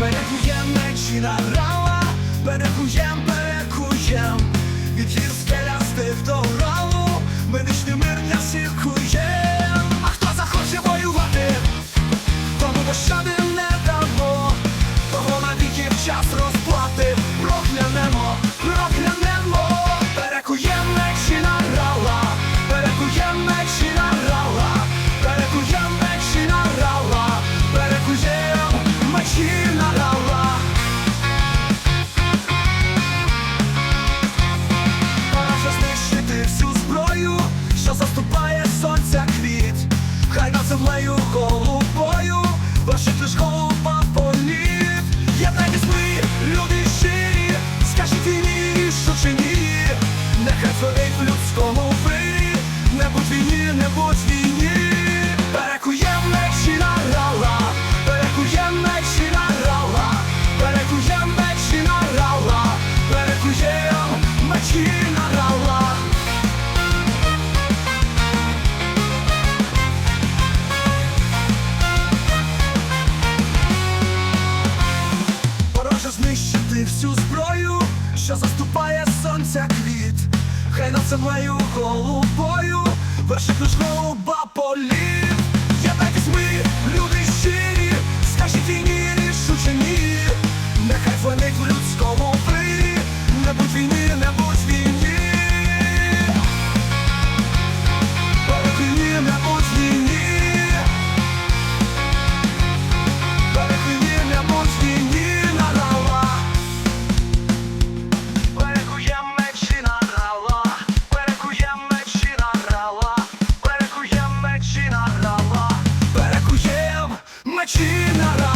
Берегуєм, не чи награла, берегуєм, берегуєм. що заступає сонця квіт, хай над землею голубою, вершить лиш голуба полів. Я так ми, люди щирі, скажіть ні, рішуче ні, нехай фонить в людському прирі, не будь війни, не будь. Україна.